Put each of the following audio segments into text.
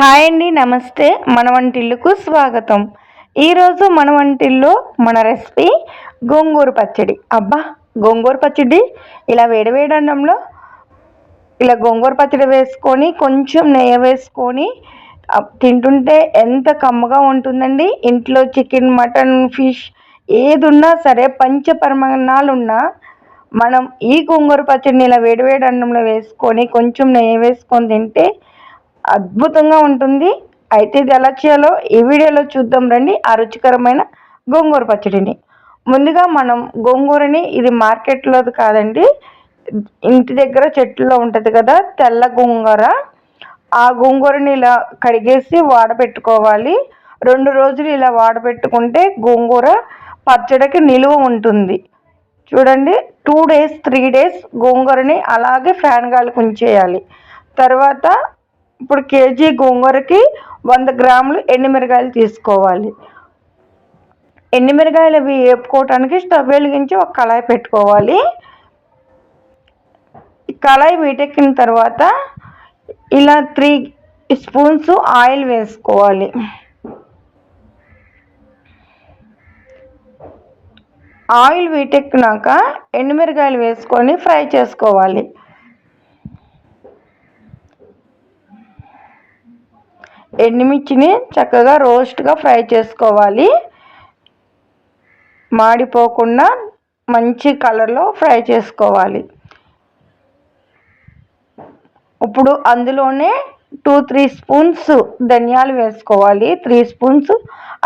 Hi అండి నమస్తే. మన వంటిల్లుకు స్వాగతం. ఈరోజు మన వంటిల్లో మన రెసిపీ గోంగూర పచ్చడి. అబ్బా గోంగూర పచ్చడి? ఇలా వేడివేడి అన్నంలో ఇలా గోంగూర పచ్చడి వేసుకొని కొంచెం నెయ్యి వేసుకొని తింటుంటే ఎంత కమ్మగా ఉంటుందండి. ఇంట్లో చికెన్ మటన్ ఫిష్ ఏది ఉన్నా సరే పంచపరమాణాలు ఉన్నా మనం ఈ గోంగూర పచ్చడిని ఇలా వేడివేడి అన్నంలో వేసుకొని కొంచెం నెయ్యి వేసుకొని తింటే అద్భుతంగా ఉంటుంది. అయితే ఇది ఎలా చేయాలో ఈ వీడియోలో చూద్దాం రండి. ఆ రుచికరమైన గోంగూర పచ్చడిని. ముందుగా మనం గోంగూరని ఇది మార్కెట్లోది కాదండి. ఇంటి దగ్గర చెట్టులో ఉంటుంది కదా తెల్ల గోంగూర. ఆ గోంగూరని ఇలా కడిగేసి వాడబెట్టుకోవాలి. రెండు రోజులు ఇలా వాడబెట్టుకుంటే గోంగూర పచ్చడికి నిలువ ఉంటుంది. చూడండి టూ డేస్ త్రీ డేస్ గోంగూరని అలాగే ఫ్యాన్ గాలికి ఉంచేయాలి. తర్వాత ఇప్పుడు కేజీ గోంగూరకి వంద గ్రాములు ఎండుమిరకాయలు తీసుకోవాలి. ఎండుమిరకాయలు అవి వేపుకోవటానికి స్టవ్ వెలిగించి ఒక కళాయి పెట్టుకోవాలి. కళాయి వీటెక్కిన తర్వాత ఇలా త్రీ స్పూన్స్ ఆయిల్ వేసుకోవాలి. ఆయిల్ వీటెక్కినాక ఎండుమిరకాయలు వేసుకొని ఫ్రై చేసుకోవాలి. ఎండుమిర్చిని చక్కగా రోస్ట్గా ఫ్రై చేసుకోవాలి. మాడిపోకుండా మంచి కలర్లో ఫ్రై చేసుకోవాలి. ఇప్పుడు అందులోనే టూ త్రీ స్పూన్స్ ధనియాలు వేసుకోవాలి. Three spoons.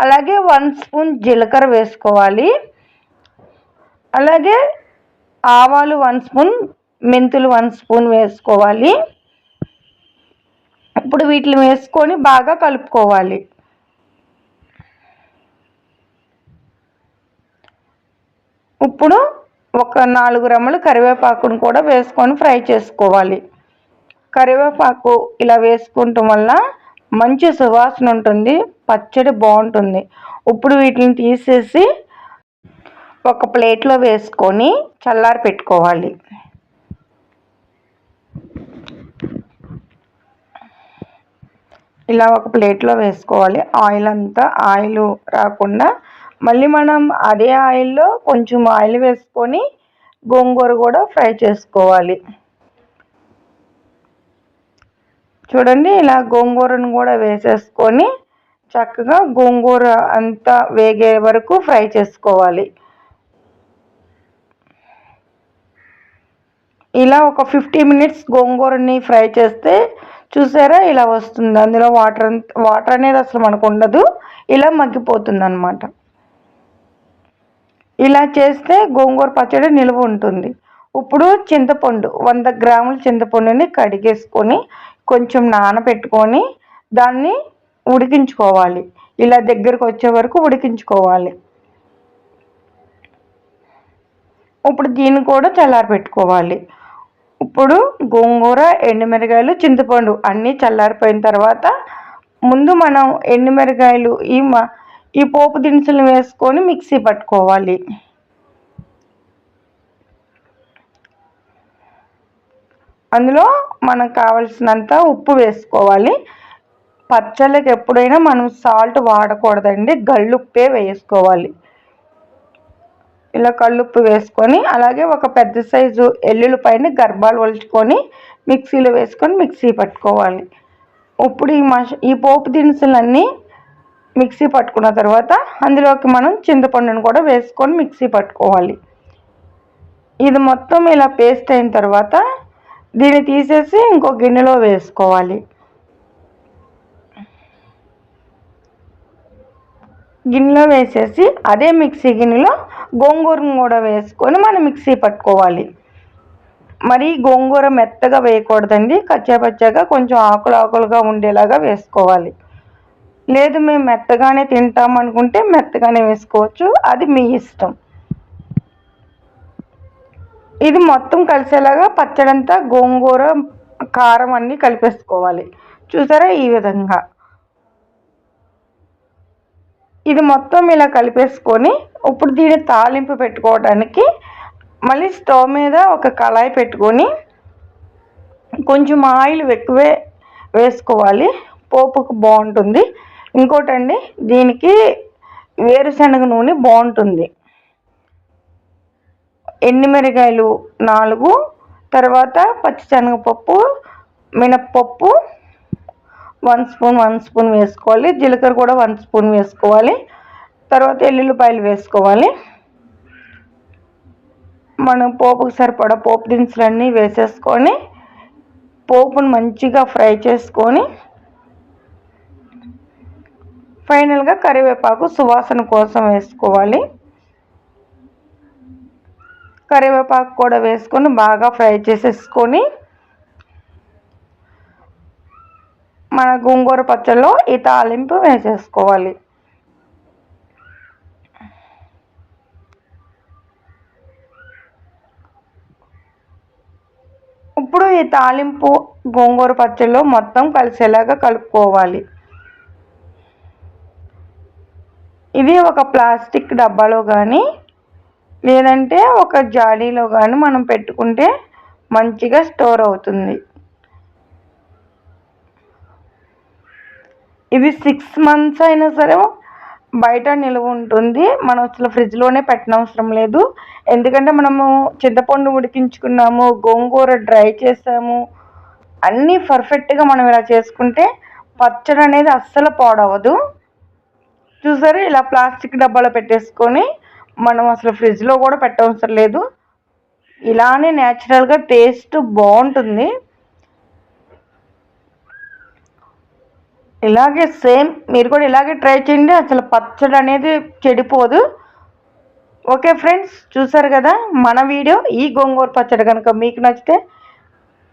అలాగే వన్ స్పూన్ జీలకర్ర వేసుకోవాలి. అలాగే ఆవాలు వన్ స్పూన్ మెంతులు వన్ స్పూన్ వేసుకోవాలి. ఇప్పుడు వీటిని వేసుకొని బాగా కలుపుకోవాలి. ఇప్పుడు ఒక నాలుగు రెమ్మలు కరివేపాకును కూడా వేసుకొని ఫ్రై చేసుకోవాలి. కరివేపాకు ఇలా వేసుకుంటాం వల్ల మంచి సువాసన ఉంటుంది పచ్చడి బాగుంటుంది. ఇప్పుడు వీటిని తీసేసి ఒక ప్లేట్లో వేసుకొని చల్లారి పెట్టుకోవాలి ఇలా ఒక ప్లేట్లో వేసుకోవాలి. ఆయిల్ అంతా ఆయిల్ రాకుండా మళ్ళీ మనం అదే ఆయిల్లో కొంచెం ఆయిల్ వేసుకొని గోంగూర కూడా ఫ్రై చేసుకోవాలి. చూడండి ఇలా గోంగూరను కూడా వేసేసుకొని చక్కగా గోంగూర అంతా వేగే వరకు ఫ్రై చేసుకోవాలి. ఇలా ఒక ఫిఫ్టీ మినిట్స్ గోంగూరని ఫ్రై చేస్తే చూసారా ఇలా వస్తుంది. అందులో వాటర్ వాటర్ అనేది అసలు మనకు ఉండదు. ఇలా మగ్గిపోతుంది అనమాట ఇలా చేస్తే గోంగూర పచ్చడి నిలువ ఉంటుంది. ఇప్పుడు చింతపండు వంద గ్రాముల చింతపండుని కడిగేసుకొని కొంచెం నానబెట్టుకొని దాన్ని ఉడికించుకోవాలి. ఇలా దగ్గరకు వచ్చే వరకు ఉడికించుకోవాలి. ఇప్పుడు దీన్ని కూడా చల్లారి పెట్టుకోవాలి ఇప్పుడు గోంగూర ఎండుమిరగాయలు చింతపండు అన్నీ చల్లారిపోయిన తర్వాత ముందు మనం ఎండుమిరగాయలు ఈ మ ఈ పోపు దినుసులు వేసుకొని మిక్సీ పట్టుకోవాలి. అందులో మనకు కావలసినంత ఉప్పు వేసుకోవాలి. పచ్చళ్ళకి ఎప్పుడైనా మనం సాల్ట్ వాడకూడదండి. గళ్ళుప్పే వేసుకోవాలి. ఇలా కళ్ళుప్పు వేసుకొని అలాగే ఒక పెద్ద సైజు ఎల్లుల్లిపాయని గర్భాలు ఒలుచుకొని మిక్సీలో వేసుకొని మిక్సీ పట్టుకోవాలి. ఇప్పుడు ఈ మష ఈ పోపు దినుసులన్నీ మిక్సీ పట్టుకున్న తర్వాత అందులోకి మనం చింతపండును కూడా వేసుకొని మిక్సీ పట్టుకోవాలి. ఇది మొత్తం ఇలా పేస్ట్ అయిన తర్వాత దీన్ని తీసేసి ఇంకో గిన్నెలో వేసుకోవాలి. గిన్నెలో వేసేసి అదే మిక్సీ గిన్నెలో గోంగూరను కూడా వేసుకొని మనం మిక్సీ పట్టుకోవాలి. మరి గోంగూర మెత్తగా వేయకూడదండి. కచ్చాపచ్చాగా కొంచెం ఆకులు ఆకులుగా ఉండేలాగా వేసుకోవాలి. లేదు మేము మెత్తగానే తింటాం అనుకుంటే మెత్తగానే వేసుకోవచ్చు. అది మీ ఇష్టం. ఇది మొత్తం కలిసేలాగా పచ్చడంతా గోంగూర కారం అన్నీ కలిపేసుకోవాలి. చూసారా ఈ విధంగా? ఇది మొత్తం ఇలా కలిపేసుకొని ఇప్పుడు దీన్ని తాలింపు పెట్టుకోవడానికి మళ్ళీ స్టవ్ మీద ఒక కళాయి పెట్టుకొని కొంచెం ఆయిల్ ఎక్కువే వేసుకోవాలి. పోపుకు బాగుంటుంది. ఇంకోటండి దీనికి వేరుశనగ నూనె బాగుంటుంది. ఎండుమిరకాయలు నాలుగు తర్వాత పచ్చిశనగపప్పు మినప్పప్పు వన్ స్పూన్ వన్ స్పూన్ వేసుకోవాలి. జీలకర్ర కూడా వన్ స్పూన్ వేసుకోవాలి. తర్వాత ఎల్లుల్లిపాయలు వేసుకోవాలి. మనం పోపుకు సరిపడా పోపు దినుసులన్నీ వేసేసుకొని పోపును మంచిగా ఫ్రై చేసుకొని ఫైనల్గా కరివేపాకు సువాసన కోసం వేసుకోవాలి. కరివేపాకు కూడా వేసుకొని బాగా ఫ్రై చేసేసుకొని మన గోంగూర పచ్చళ్ళలో ఈ తాలింపు వేసేసుకోవాలి. ఇప్పుడు ఈ తాలింపు గోంగూర పచ్చళ్ళలో మొత్తం కలిసేలాగా కలుపుకోవాలి. ఇది ఒక ప్లాస్టిక్ డబ్బాలో కానీ లేదంటే ఒక జాడీలో కానీ మనం పెట్టుకుంటే మంచిగా స్టోర్ అవుతుంది. ఇది సిక్స్ మంత్స్ అయినా సరే బయట నిల్వ ఉంటుంది. మనం అసలు ఫ్రిడ్జ్లోనే పెట్టనవసరం లేదు. ఎందుకంటే మనము చింతపండు ఉడికించుకున్నాము గోంగూర డ్రై చేసాము అన్నీ పర్ఫెక్ట్గా మనం ఇలా చేసుకుంటే పచ్చడి అనేది అస్సలు పాడవదు చూసారు? ఇలా ప్లాస్టిక్ డబ్బాలో పెట్టేసుకొని మనం అసలు ఫ్రిడ్జ్లో కూడా పెట్టవసరం లేదు. ఇలానే న్యాచురల్గా టేస్ట్ బాగుంటుంది. ఇలాగే సేమ్ మీరు కూడా ఇలాగే ట్రై చేయండి. అసలు పచ్చడి అనేది చెడిపోదు. ఓకే ఫ్రెండ్స్ చూసారు కదా మన వీడియో. ఈ గోంగూర పచ్చడి కనుక మీకు నచ్చితే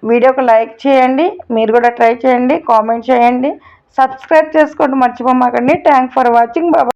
వీడియోకి లైక్ చేయండి. మీరు కూడా ట్రై చేయండి. కామెంట్ చేయండి. సబ్స్క్రైబ్ చేసుకోండి మర్చిపోమాకండి. Thank for watching Baba